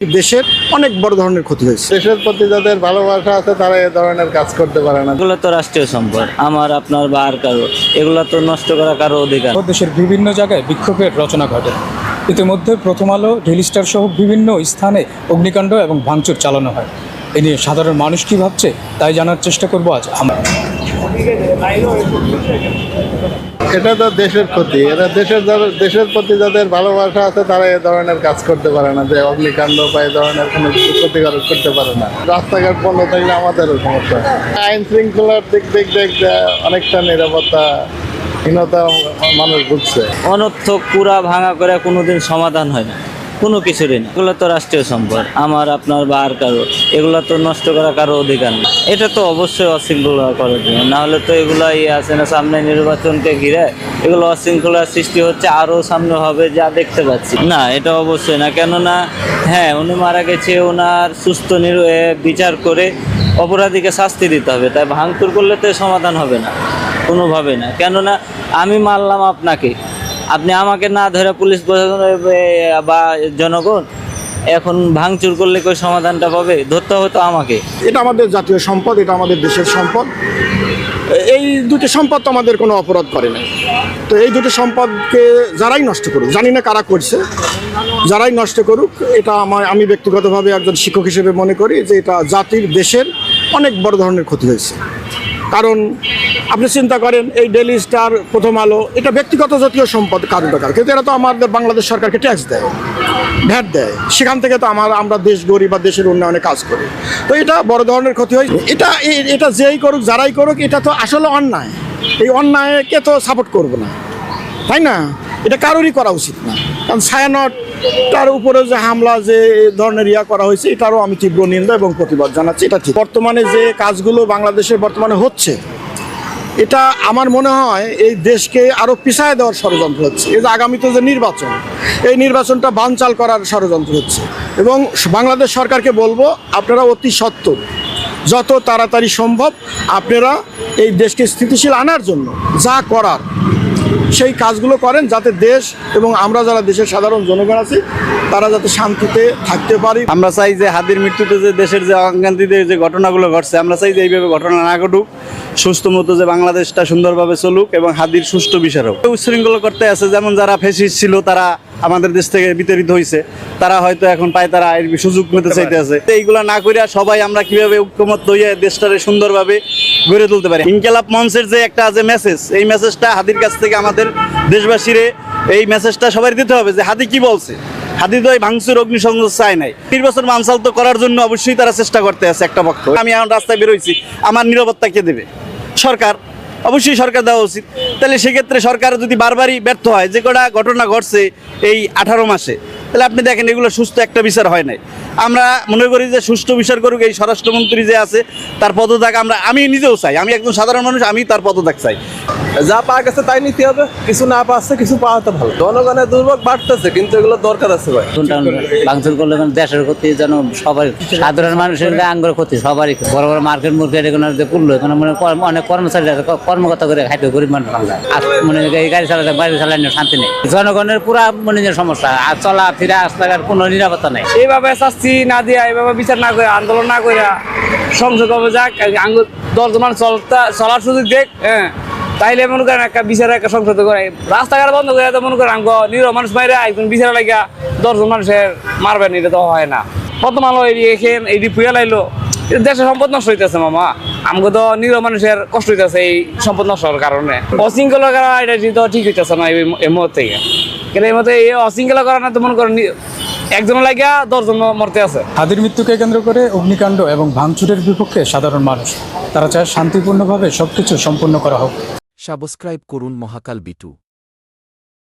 দেশের অনেক বড় ধরনের ক্ষতি হয়েছে। দেশের প্রতি যাদের ভালোবাসা আছে তারা এ ধরনের কাজ করতে পারে না। এগুলো তো রাষ্ট্রীয় সম্পদ আমার আপনার বা আর কারও। এগুলো তো নষ্ট করা কারও অধিকার। দেশের বিভিন্ন জায়গায় বিক্ষোভের রচনা ঘটে। ইতিমধ্যে প্রথম আলো ডেলি স্টার সহ বিভিন্ন স্থানে অগ্নিকাণ্ড এবং ভাঙচুর চালানো হয়। এ নিয়ে সাধারণ মানুষ কি ভাবছে তাই জানার চেষ্টা করব আজ আমরা। এটা তো দেশের ক্ষতি। এরা দেশের দেশের প্রতি যাদের ভালোবাসা আছে, তারা এ ধরনের কাজ করতে পারে না। যে অগ্নিকাণ্ড বা এ ধরনের কোনো কিছু ক্ষতিকারক করতে পারে না। রাস্তাঘাট বন্ধ থাকলে আমাদেরও সমস্যা। আইন শৃঙ্খলার দিক দিক দেখতে অনেকটা নিরাপত্তা, হীনতা মানুষ বুঝছে অনর্থক পুরা ভাঙা করে কোনোদিন সমাধান হয় না। কোনো কিছুরই না এগুলো তো রাষ্ট্রীয় সম্পদ, আমার, আপনার বা আর কারও। এগুলো তো নষ্ট করা কারও অধিকার নেই। এটা তো অবশ্যই অশৃঙ্খলা করার জন্য নাহলে তো এগুলো ইয়ে আছে না সামনে নির্বাচনকে ঘিরে। এগুলো অশৃঙ্খলার সৃষ্টি হচ্ছে, আরও সামনে হবে যা দেখতে পাচ্ছি। না, এটা অবশ্যই না। কেননা হ্যাঁ উনি মারা গেছে ওনার সুস্থ বিচার করে অপরাধীকে শাস্তি দিতে হবে। তাই ভাঙচুর করলে তো সমাধান হবে না। কোনোভাবে না। কেননা, আমি মারলাম আপনাকে। আপনি আমাকে না ধরে পুলিশ প্রশাসন বা জনগণ এখন ভাঙচুর করলে কই সমাধানটা পাবে? ধরতে হতো আমাকে। এটা আমাদের জাতীয় সম্পদ, এটা আমাদের দেশের সম্পদ। এই দুটো সম্পদ তো আমাদের কোনো অপরাধ করে না তো এই দুটো সম্পদকে যারাই নষ্ট করুক, জানি না কারা করছে, যারাই নষ্ট করুক, এটা আমার, আমি ব্যক্তিগতভাবে একজন শিক্ষক হিসেবে মনে করি যে এটা জাতির, দেশের অনেক বড় ধরনের ক্ষতি হয়েছে। কারণ আপনি চিন্তা করেন, এই ডেলি স্টার প্রথম আলো, এটা ব্যক্তিগত জাতীয় সম্পদ কারণ টাকার কিন্তু এরা তো আমাদের বাংলাদেশ সরকারকে ট্যাক্স দেয় ভ্যাট দেয়। সেখান থেকে তো আমার, আমরা দেশ গড়ি বা দেশের উন্নয়নে কাজ করি। তো এটা বড় ধরনের ক্ষতি হয়। এটা এটা যেই করুক, যারাই করুক, এটা তো আসলে অন্যায়। এই অন্যায়কে তো সাপোর্ট করব না। তাই না? এটা কারোরই করা উচিত না। কারণ ছায়ানট তার উপরে যে হামলা যে ধরনের ইয়া করা হয়েছে, এটারও আমি তীব্র নিন্দা এবং প্রতিবাদ জানাচ্ছি। এটা ঠিক। বর্তমানে যে কাজগুলো বাংলাদেশে বর্তমানে হচ্ছে, এটা আমার মনে হয় এই দেশকে আরও পিছায় দেওয়ার ষড়যন্ত্র হচ্ছে। এই যে আগামীতে যে নির্বাচন, এই নির্বাচনটা বানচাল করার ষড়যন্ত্র হচ্ছে। এবং বাংলাদেশ সরকারকে বলব, আপনারা অতি সত্বর যত তাড়াতাড়ি সম্ভব আপনারা এই দেশকে স্থিতিশীল আনার জন্য যা করার সেই কাজগুলো করেন যাতে দেশ এবং আমরা যারা দেশের সাধারণ জনগণ আছি, তারা যাতে শান্তিতে থাকতে পারি। আমরা চাই যে হাতির মৃত্যুতে যে দেশের যে অজ্ঞান্তিতে যে ঘটনাগুলো ঘটছে, আমরা চাই যে এইভাবে ঘটনা না ঘটুক, সুস্থ মতো যে বাংলাদেশটা সুন্দরভাবে চলুক এবং হাদির সুষ্ঠু বিচারক উচ্ছৃঙ্খল করতে আছে যেমন যারা ফেসিস ছিল, তারা আমাদের দেশ থেকে বিতাড়িত হয়েছে তারা হয়তো এখন পায় তারা এর সুযোগ নিতে চাইতে আছে তো এইগুলা না করিয়া সবাই আমরা কীভাবে ঐক্যমত হইয়া দেশটারে সুন্দরভাবে গড়ে তুলতে পারি? ইনকেলাব মঞ্চের যে একটা যে মেসেজ এই মেসেজটা হাদির কাছ থেকে আমাদের দেশবাসীরে এই মেসেজটা সবাই দিতে হবে যে হাদি কি বলছে? হাদি তো এই ভাঙচুর অগ্নিসংযোগ চায় নাই। নির্বাচন মানসাল তো করার জন্য অবশ্যই তারা চেষ্টা করতে আছে একটা পক্ষ। আমি এখন রাস্তায় বেরোইছি আমার নিরাপত্তা কে দেবে? সরকার। অবশ্যই সরকার দেওয়া উচিত। তাহলে সেক্ষেত্রে সরকার যদি বারবারই ব্যর্থ হয়, যে কটা ঘটনা ঘটছে এই আঠারো মাসে তাহলে আপনি দেখেন এগুলো সুস্থ একটা বিচার হয় নাই। আমরা মনে করি যে সুষ্ঠু বিচার করুক এই স্বরাষ্ট্রমন্ত্রী যে আছে তার পদত্যাগ আমরা আমি নিজেও চাই। আমি একজন সাধারণ মানুষ আমি তার পদত্যাগ চাই। যা পাওয়া গেছে তাই নিতে হবে কিছু না পাচ্ছে কিছু পাওয়াতে ভালো। জনগণের দুর্ভোগ বাড়তেছে কিন্তু এগুলো দরকার আছে ভাই। ভাঙচুর করলে মানে দেশের ক্ষতি যেন সবার সাধারণ মানুষের আঙ্গুর ক্ষতি সবারই। বড় বড় মার্কেট মুরগেট এখানে যে করল এখানে মানে অনেক কর্মচারী কর্মকর্তা করে খাইতে গরিব মানুষ আর মনে এই গাড়ি চালাতে গাড়ি চালানোর শান্তি নেই। জনগণের পুরা মনে সমস্যা আর চলা ফিরা রাস্তাঘাট কোনো নিরাপত্তা নেই। এইভাবে শাস্তি না দিয়া, এইভাবে বিচার না করে আন্দোলন না করে সংসদ হবে যাক আঙ্গুর দশজন চলতা, চলার সুযোগ দেখ হ্যাঁ। তাইলে মনে করেন একটা বিচারে একটা সংসদ করে, রাস্তাঘাট বন্ধ করে মনে করেন আঙ্গ নিরীহ মানুষ মাইরা একজন বিচার লাগিয়া দশজন মানুষের মারবেন, এটা তো হয় না। প্রথম আলো এটি এখান এটি পুয়া লাইলো দেশের সম্পদ নষ্ট হইতেছে মামা। আমাকে তো নিরীহ মানুষের কষ্ট হইতেছে এই সম্পদ নষ্ট হওয়ার কারণে। অশৃঙ্খলা করা এটা তো ঠিক হইতেছে না এই এই মুহূর্তে। কিন্তু এই মতো এই অশৃঙ্খলা করা না তেমন মনে করেন একজনের লাগিয়া দশজন মরতে আছে। হাদির মৃত্যুকে কেন্দ্র করে অগ্নিকাণ্ড এবং ভাঙচুরের বিপক্ষে সাধারণ মানুষ। তারা চায় শান্তিপূর্ণভাবে সবকিছু সম্পূর্ণ করা হোক। সাবস্ক্রাইব করুন মহাকাল বিটু।